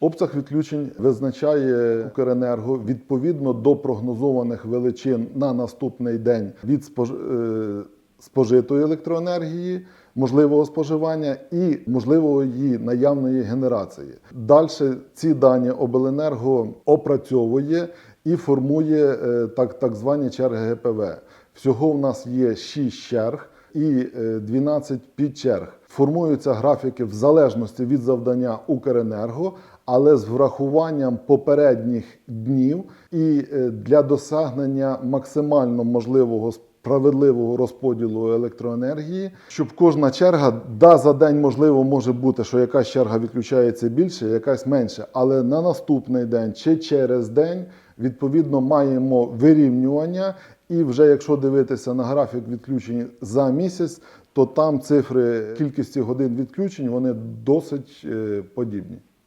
Обсяг відключень визначає Укренерго відповідно до прогнозованих величин на наступний день від спож... е, спожитої електроенергії, можливого споживання і можливого її наявної генерації. Далі ці дані обленерго опрацьовує і формує е, так, так звані черги ГПВ. Всього в нас є 6 черг і е, 12 підчерг. Формуються графіки в залежності від завдання Укренерго, але з врахуванням попередніх днів і е, для досягнення максимально можливого справедливого розподілу електроенергії, щоб кожна черга, да, за день можливо може бути, що якась черга відключається більше, якась менше, але на наступний день чи через день відповідно маємо вирівнювання. І вже якщо дивитися на графік відключень за місяць, то там цифри кількості годин відключень вони досить е, подібні.